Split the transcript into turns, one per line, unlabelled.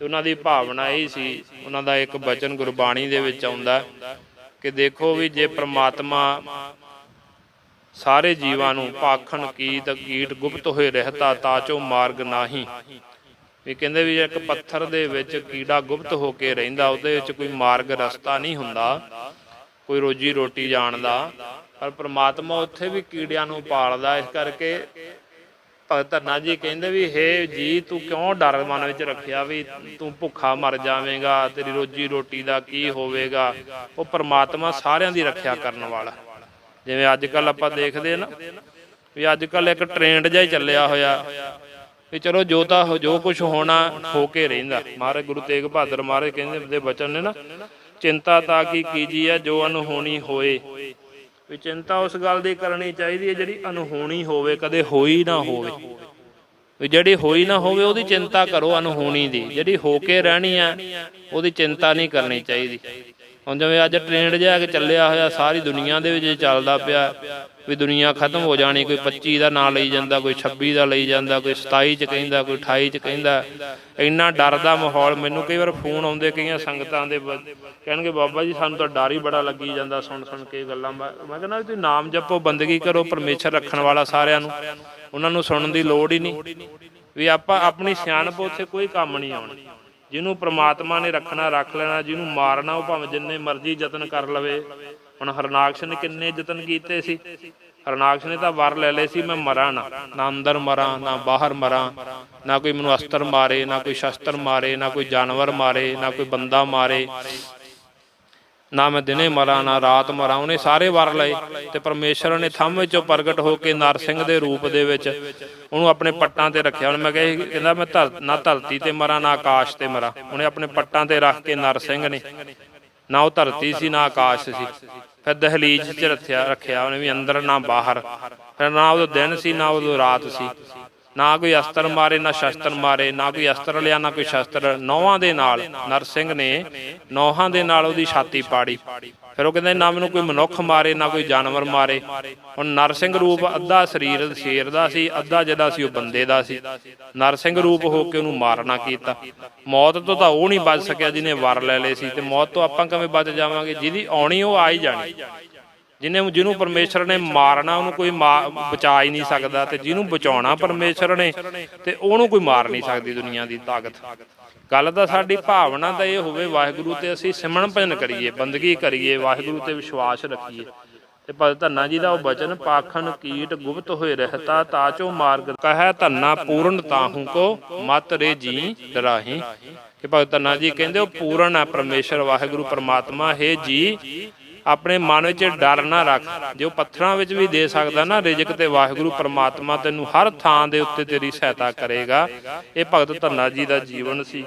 ਤੇ ਉਹਨਾਂ ਦੀ ਭਾਵਨਾ ਇਹ ਸੀ, ਉਹਨਾਂ ਦਾ ਇੱਕ ਬਚਨ ਗੁਰਬਾਣੀ ਦੇ ਵਿੱਚ ਆਉਂਦਾ ਕਿ ਦੇਖੋ ਵੀ ਜੇ ਪ੍ਰਮਾਤਮਾ ਸਾਰੇ ਜੀਵਾਂ ਨੂੰ ਪਾਖਣ ਕੀਟ ਕੀਟ ਗੁਪਤ ਹੋਏ ਰਹਤਾ ਤਾਚੋ ਮਾਰਗ ਨਾਹੀ। ਵੀ ਕਹਿੰਦੇ ਵੀ ਇੱਕ ਪੱਥਰ ਦੇ ਵਿੱਚ ਕੀੜਾ ਗੁਪਤ ਹੋ ਕੇ ਰਹਿੰਦਾ, ਉਹਦੇ ਵਿੱਚ ਕੋਈ ਮਾਰਗ ਰਸਤਾ ਨਹੀਂ ਹੁੰਦਾ, ਕੋਈ ਰੋਜੀ ਰੋਟੀ ਜਾਣਦਾ। ਪਰ ਪ੍ਰਮਾਤਮਾ ਉੱਥੇ ਵੀ ਕੀੜਿਆਂ ਨੂੰ ਪਾਲਦਾ, ਇਸ ਕਰਕੇ ਭਗਤ ਧਰਨਾ ਜੀ ਕਹਿੰਦੇ ਵੀ, ਹੇ ਜੀ, ਤੂੰ ਕਿਉਂ ਡਰ ਮਨ ਵਿੱਚ ਰੱਖਿਆ ਵੀ ਤੂੰ ਭੁੱਖਾ ਮਰ ਜਾਵੇਂਗਾ, ਤੇਰੀ ਰੋਜੀ ਰੋਟੀ ਦਾ ਕੀ ਹੋਵੇਗਾ? ਉਹ ਪ੍ਰਮਾਤਮਾ ਸਾਰਿਆਂ ਦੀ ਰੱਖਿਆ ਕਰਨ ਵਾਲਾ। ਜਿਵੇਂ ਅੱਜ ਕੱਲ ਆਪਾਂ ਦੇਖਦੇ ਆ ਨਾ, ਵੀ ਅੱਜ ਕੱਲ ਇੱਕ ਟ੍ਰੈਂਡ ਜਿਹਾ ਹੀ ਚੱਲਿਆ ਹੋਇਆ, ਵੀ ਚਲੋ ਜੋ ਤਾਂ ਜੋ ਕੁਝ ਹੋਣਾ, ਹੋ ਕੇ ਰਹਿੰਦਾ। ਮਹਾਰਾਜ ਗੁਰੂ ਤੇਗ ਬਹਾਦਰ ਮਹਾਰਾਜ ਕਹਿੰਦੇ, ਦੇ ਬਚਨ ਨੇ ਨਾ, ਚਿੰਤਾ ਤਾਂ ਕੀ ਕੀਜੀ ਆ ਜੋ ਅਨਹੋਣੀ ਹੋਏ ਵੀ ਚਿੰਤਾ ਉਸ ਗੱਲ ਦੀ ਕਰਨੀ ਚਾਹੀਦੀ ਹੈ ਜਿਹੜੀ ਅਨਹੋਣੀ ਹੋਵੇ, ਕਦੇ ਹੋਈ ਨਾ ਹੋਵੇ। ਵੀ ਜਿਹੜੀ ਹੋਈ ਨਾ ਹੋਵੇ, ਉਹਦੀ ਚਿੰਤਾ ਕਰੋ ਅਨਹੋਣੀ ਦੀ। ਜਿਹੜੀ ਹੋ ਕੇ ਰਹਿਣੀ ਆ, ਉਹਦੀ ਚਿੰਤਾ ਨਹੀਂ ਕਰਨੀ ਚਾਹੀਦੀ। ਹੁਣ ਜਿਵੇਂ ਅੱਜ ਟ੍ਰੈਂਡ ਜਿਹਾ ਕਿ ਚੱਲਿਆ ਹੋਇਆ, ਸਾਰੀ ਦੁਨੀਆ ਦੇ ਵਿੱਚ ਚੱਲਦਾ ਪਿਆ, ਵੀ ਦੁਨੀਆ ਖਤਮ ਹੋ ਜਾਣੀ, ਕੋਈ 25 ਦਾ ਨਾਂ ਲਈ ਜਾਂਦਾ, ਕੋਈ 26 ਦਾ ਲਈ ਜਾਂਦਾ, ਕੋਈ 27 ਚ ਕਹਿੰਦਾ, ਕੋਈ 28 ਚ ਕਹਿੰਦਾ, ਇੰਨਾ ਡਰ ਦਾ ਮਾਹੌਲ ਮੈਨੂੰ ਕਈ ਵਾਰ ਫੋਨ ਆਉਂਦੇ, ਕਈਆਂ ਸੰਗਤਾਂ ਦੇ ਕਹਿਣਗੇ, ਬਾਬਾ ਜੀ, ਸਾਨੂੰ ਤਾਂ ਡਰ ਹੀ ਬੜਾ ਲੱਗੀ ਜਾਂਦਾ ਸੁਣ ਸੁਣ ਕੇ ਗੱਲਾਂ ਮੈਂ ਮੈਂ ਕਹਿੰਦਾ ਵੀ ਤੁਸੀਂ ਨਾਮ ਜਪੋ, ਬੰਦਗੀ ਕਰੋ, ਪਰਮੇਸ਼ਰ ਰੱਖਣ ਵਾਲਾ ਸਾਰਿਆਂ ਨੂੰ, ਉਹਨਾਂ ਨੂੰ ਸੁਣਨ ਦੀ ਲੋੜ ਹੀ ਨਹੀਂ, ਵੀ ਆਪਾਂ ਆਪਣੀ ਸਿਆਣਪ ਉੱਥੇ ਕੋਈ ਕੰਮ ਨਹੀਂ ਆਉਣਾ। ਜਿਹਨੂੰ ਪ੍ਰਮਾਤਮਾ ਨੇ ਰੱਖਣਾ ਰੱਖ ਲੈਣਾ, ਜਿਹਨੂੰ ਮਾਰਨਾ, ਉਹ ਭਾਵੇਂ ਜਿੰਨੇ ਮਰਜ਼ੀ ਯਤਨ ਕਰ ਲਵੇ। ਹੁਣ ਹਰਨਾਕਸ਼ ਨੇ ਕਿੰਨੇ ਯਤਨ ਕੀਤੇ ਸੀ? ਹਰਨਾਕਸ਼ ਨੇ ਤਾਂ ਵਰ ਲੈ ਲਏ ਸੀ, ਮੈਂ ਮਰਾਂ ਨਾ। ਨਾ ਅੰਦਰ ਮਰਾਂ, ਨਾ ਬਾਹਰ ਮਰਾਂ। ਨਾ ਕੋਈ ਮੈਨੂੰ ਅਸਤਰ ਮਾਰੇ, ਨਾ ਕੋਈ ਸ਼ਸਤਰ ਮਾਰੇ, ਨਾ ਕੋਈ ਜਾਨਵਰ ਮਾਰੇ, ਨਾ ਕੋਈ ਬੰਦਾ ਮਾਰੇ। ਨਾ ਮੈਂ ਦਿਨੇ ਮਰਾਂ, ਨਾ ਰਾਤ ਮਰਾਂ। ਉਹਨੇ ਸਾਰੇ ਵਰ ਲਏ ਤੇ ਪਰਮੇਸ਼ਰ ਨੇ ਥੰਮ ਵਿੱਚੋਂ ਪ੍ਰਗਟ ਹੋ ਕੇ ਨਰਸਿੰਘ ਦੇ ਰੂਪ ਦੇ ਵਿੱਚ ਉਹਨੂੰ ਆਪਣੇ ਪੱਟਾਂ ਤੇ ਰੱਖਿਆ। ਉਹਨੇ ਮੈਂ ਕਿਹਾ, ਇਹ ਕਹਿੰਦਾ, ਮੈਂ ਧਰ, ਨਾ ਧਰਤੀ ਤੇ ਮਰਾਂ, ਨਾ ਆਕਾਸ਼ ਤੇ ਮਰਾਂ। ਉਹਨੇ ਆਪਣੇ ਪੱਟਾਂ ਤੇ ਰੱਖ ਕੇ ਨਰਸਿੰਘ ਨੇ, ਨਾ ਉਹ ਧਰਤੀ ਸੀ, ਨਾ ਆਕਾਸ਼ ਸੀ। ਫਿਰ ਦਹਲੀਜ਼ 'ਚ ਰੱਖਿਆ ਰੱਖਿਆ। ਉਹਨੇ ਵੀ ਅੰਦਰ ਨਾ ਬਾਹਰ। ਫਿਰ ਨਾ ਉਹ ਦਿਨ ਸੀ, ਨਾ ਉਹ ਰਾਤ ਸੀ। ਨਾ ਕੋਈ ਅਸਤਰ ਮਾਰੇ, ਨਾ ਸ਼ਸਤਰ ਮਾਰੇ, ਨਾ ਕੋਈ ਅਸਤਰ ਲਿਆ, ਨਾ ਕੋਈ ਸ਼ਸਤਰ। ਨੌਹਾਂ ਦੇ ਨਾਲ ਨਰਸਿੰਘ ਨੇ ਨੌਹਾਂ ਦੇ ਨਾਲ ਉਹਦੀ ਛਾਤੀ ਪਾੜੀ। ਫਿਰ ਉਹ ਕਹਿੰਦੇ, ਨਾ ਮੈਨੂੰ ਕੋਈ ਮਨੁੱਖ ਮਾਰੇ, ਨਾ ਕੋਈ ਜਾਨਵਰ ਮਾਰੇ। ਹੁਣ ਨਰਸਿੰਘ ਰੂਪ ਅੱਧਾ ਸਰੀਰ, ਸ਼ੇਰ ਦਾ ਸੀ, ਅੱਧਾ ਜਿਹੜਾ ਸੀ ਉਹ ਬੰਦੇ ਦਾ ਸੀ। ਨਰਸਿੰਘ ਰੂਪ ਹੋ ਕੇ ਉਹਨੂੰ ਮਾਰਨਾ ਕੀਤਾ। ਮੌਤ ਤੋਂ ਤਾਂ ਉਹ ਨਹੀਂ ਬਚ ਸਕਿਆ ਜਿਹਨੇ ਵਰ ਲੈ ਲਏ ਸੀ। ਤੇ ਮੌਤ ਤੋਂ ਆਪਾਂ ਕਿਵੇਂ ਬਚ ਜਾਵਾਂਗੇ? ਜਿਹਦੀ ਆਉਣੀ, ਉਹ ਆ ਹੀ ਜਾਣੀ। ਜਿਹਨੇ ਜਿਹਨੂੰ ਪਰਮੇਸ਼ਰ ਨੇ ਮਾਰਨਾ, ਉਹਨੂੰ ਕੋਈ ਬਚਾ ਹੀ ਨਹੀਂ ਸਕਦਾ ਤੇ ਜਿਹਨੂੰ ਬਚਾਉਣਾ ਪਰਮੇਸ਼ਰ ਨੇ ਤੇ ਉਹਨੂੰ ਕੋਈ ਮਾਰ ਨਹੀਂ ਸਕਦੀ ਦੁਨੀਆ ਦੀ ਤਾਕਤ। ਗੱਲ ਤਾਂ ਸਾਡੀ ਭਾਵਨਾ ਤਾਂ ਇਹ ਹੋਵੇ, ਵਾਹਿਗੁਰੂ ਤੇ ਅਸੀਂ ਸਿਮਰਨ ਭਜਨ ਕਰੀਏ, ਬੰਦਗੀ ਕਰੀਏ, ਵਾਹਿਗੁਰੂ ਤੇ ਵਿਸ਼ਵਾਸ ਰੱਖੀਏ। ਤੇ ਭਗਤ ਧੰਨਾ ਜੀ ਦਾ ਉਹ ਬਚਨ ਪਾਖਣ ਕੀਟ ਗੁਪਤ ਹੋਏ ਰਹਤਾ ਤਾਚੋ ਮਾਰਗ ਕਹੈ ਧੰਨਾ ਪੂਰਨ ਤਾਹੂ ਕੋ, ਮਤ ਰੇ ਜੀ ਡਰਾਹੀ ਕਿ ਭਗਤ ਧੰਨਾ ਜੀ ਕਹਿੰਦੇ, ਉਹ ਪੂਰਨ ਆ ਪਰਮੇਸ਼ਰ, ਵਾਹਿਗੁਰੂ, ਪਰਮਾਤਮਾ, ਹੈ ਜੀ ਆਪਣੇ ਮਨ ਵਿੱਚ ਡਰ ਨਾ ਰੱਖ। ਜੋ ਪੱਥਰਾਂ ਵਿੱਚ ਵੀ ਦੇ ਸਕਦਾ ਨਾ ਰਿਜਕ ਤੇ ਵਾਹਿਗੁਰੂ ਪ੍ਰਮਾਤਮਾ ਤੈਨੂੰ ਹਰ ਥਾਂ ਦੇ ਉੱਤੇ ਤੇਰੀ ਸਹਾਇਤਾ ਕਰੇਗਾ। ਇਹ ਭਗਤ ਧੰਨਾ ਜੀ ਦਾ ਜੀਵਨ ਸੀ।